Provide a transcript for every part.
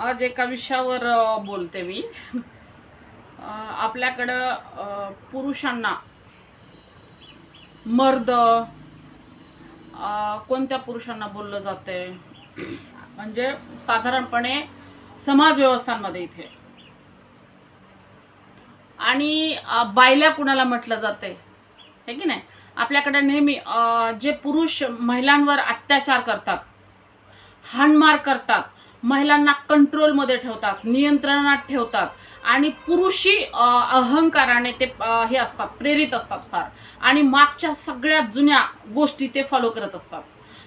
आज एका विषयावर बोलते मी. आपल्याकडं पुरुषांना मर्द कोणत्या पुरुषांना बोललं जाते म्हणजे साधारणपणे समाज व्यवस्थांमध्ये इथे. आणि बायल्या कुणाला म्हटलं जाते हे की नाही? आपल्याकडे नेहमी जे पुरुष महिलांवर अत्याचार करतात हाणमार करतात महिलांना कंट्रोलमध्ये ठेवतात नियंत्रणात ठेवतात. आणि पुरुषी अहंकाराने ते हे असतात प्रेरित असतात फार. आणि मागच्या सगळ्या जुन्या गोष्टी ते फॉलो करत असतात.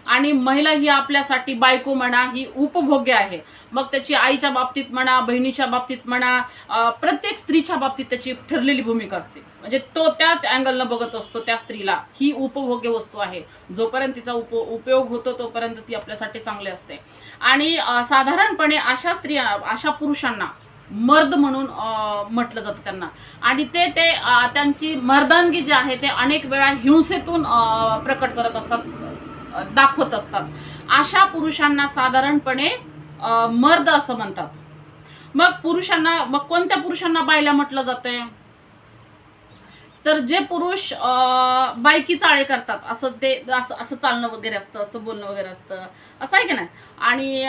आणि महिला ही आपल्यासाठी बायको म्हणा ही उपभोग्य आहे. मग त्याची आईच्या बाबतीत म्हणा बहिणीच्या बाबतीत म्हणा प्रत्येक स्त्रीच्या बाबतीत त्याची ठरलेली भूमिका असते. म्हणजे तो त्याच अँगलनं बघत असतो त्या स्त्रीला. ही उपभोग्य वस्तू आहे. जोपर्यंत तिचा उप उपयोग होतो तोपर्यंत ती आपल्यासाठी चांगली असते. आणि साधारणपणे अशा स्त्रिया अशा पुरुषांना मर्द म्हणून म्हटलं जातं त्यांना. आणि ते ते त्यांची मर्दानगी जी आहे ते अनेक वेळा हिंसेतून प्रकट करत असतात दाखवत असतात. अशा पुरुषांना साधारणपणे मर्द असं म्हणतात. मग पुरुषांना मग कोणत्या पुरुषांना बायला म्हटलं जाते तर जे पुरुष बायकी चाळे करतात असं ते असं असं चालणं वगैरे असतं असं बोलणं वगैरे असतं. असं आहे की नाही? आणि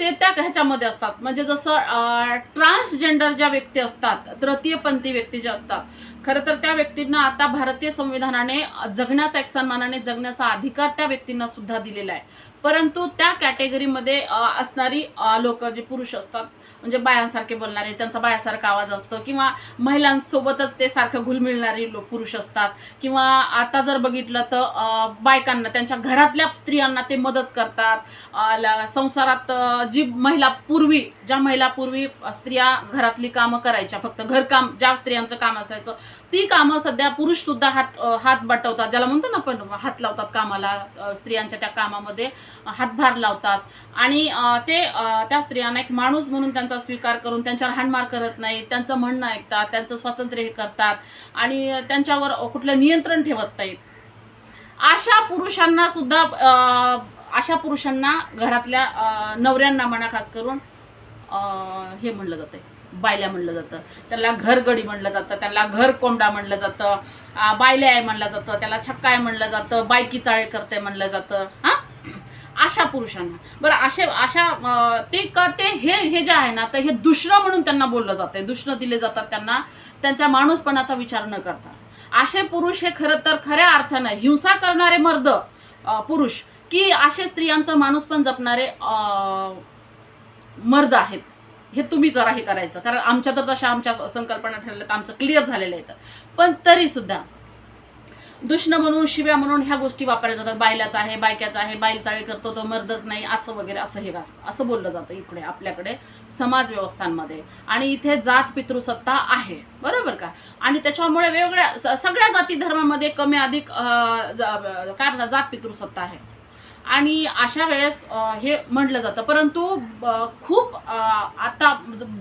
ते त्या ह्याच्यामध्ये असतात. म्हणजे जसं ट्रान्सजेंडर ज्या व्यक्ती असतात तृतीयपंथी व्यक्ती ज्या असतात खरं तर त्या व्यक्तींना आता भारतीय संविधानाने जगण्याचा एक सन्मानाने जगण्याचा अधिकार त्या व्यक्तींना सुद्धा दिलेला आहे. परंतु त्या कॅटेगरीमध्ये असणारी लोक जे पुरुष असतात म्हणजे बायांसारखे बोलणारे त्यांचा बायासारखा आवाज असतो. किंवा महिलांसोबतच ते सारखं घुलमिळणारे लोक पुरुष असतात. किंवा आता जर बघितलं तर बायकांना त्यांच्या घरातल्या स्त्रियांना ते मदत करतात. संसारात जी महिला पूर्वी ज्या महिला पूर्वी स्त्रिया घरातली कामं करायच्या फक्त घरकाम ज्या स्त्रियांचं काम असायचं ती कामं सध्या पुरुष सुद्धा हात हात बटवतात. ज्याला म्हणतो ना आपण हात लावतात कामाला स्त्रियांच्या त्या कामामध्ये हातभार लावतात. आणि ते त्या स्त्रियांना एक माणूस म्हणून त्यांचा स्वीकार करून त्यांच्यावर हाणमार करत नाही त्यांचं म्हणणं ऐकतात त्यांचं स्वातंत्र्य हे करतात आणि त्यांच्यावर कुठलं नियंत्रण ठेवत नाहीत. अशा पुरुषांना सुद्धा अशा पुरुषांना घरातल्या नवऱ्यांना म्हणा खास करून हे म्हणलं जातं बायल्या म्हणलं जातं. त्याला घरगडी म्हणलं जातं त्याला घर कोंबडा म्हणलं जातं बायल्या आहे म्हणलं जातं त्याला छक्काय म्हणलं जातं बायकी चाळे करते म्हणलं जातं हा? अशा पुरुषांना. बरं असे अशा ते का ते हे हे जे आहे ना तर हे दुष्ण म्हणून त्यांना बोललं जातं दुष्ण दिले जातात त्यांना त्यांच्या माणूसपणाचा विचार न करता. असे पुरुष हे खरं तर खऱ्या अर्थानं हिंसा करणारे मर्द पुरुष की असे स्त्रियांचं माणूस पण जपणारे मर्द आहेत. हे तुम्ही जरा हे करायचं. कारण आमच्या तर तशा आमच्या संकल्पना ठरल्या तर आमचं क्लिअर झालेलं आहे तर. पण तरीसुद्धा दुष्ण म्हणून शिव्या म्हणून ह्या गोष्टी वापरल्या जातात. बायलाचा आहे बायक्याचा आहे बाईल चाळे करतो तो मर्दच नाही असं वगैरे असं हे असं असं बोललं जातं इकडे आपल्याकडे समाज व्यवस्थांमध्ये. आणि इथे जात पितृसत्ता आहे. बरोबर का? आणि त्याच्यामुळे वेगवेगळ्या स- सगळ्या जाती धर्मामध्ये कमी अधिक काय म्हणतात जात पितृसत्ता आहे. आणि अशा वेळेस हे म्हटलं जातं. परंतु खूप आता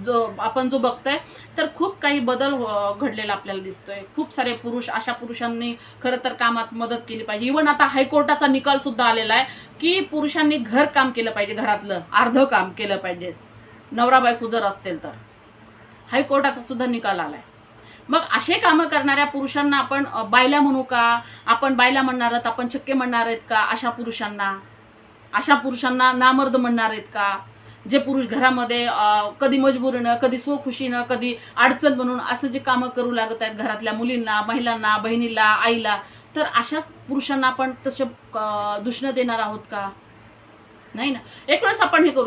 जो आपण जो बघतोय तर खूप काही बदल घडलेला आपल्याला दिसतोय. खूप सारे पुरुष अशा पुरुषांनी खरं तर कामात मदत केली पाहिजे. इवन आता हायकोर्टाचा निकाल सुद्धा आलेला आहे की पुरुषांनी घर काम केलं पाहिजे घरातलं. अर्ध काम केलं पाहिजे. नवरा बायको जर असतील तर. हायकोर्टाचा सुद्धा निकाल आलाय. मग असे कामं करणाऱ्या पुरुषांना आपण बायला म्हणू का? आपण बायला म्हणणार आहोत आपण छक्के म्हणणार आहेत का? अशा पुरुषांना. अशा पुरुषांना नामर्द म्हणणार आहेत का? जे पुरुष घरामध्ये कधी मजबुरीनं कधी स्वखुशीनं कधी अडचण म्हणून असं जे कामं करू लागत आहेत घरातल्या मुलींना महिलांना बहिणीला आईला तर अशाच पुरुषांना आपण तसे दुष्ण देणार आहोत का? नाही ना? एक वेळेस आपण हे करू.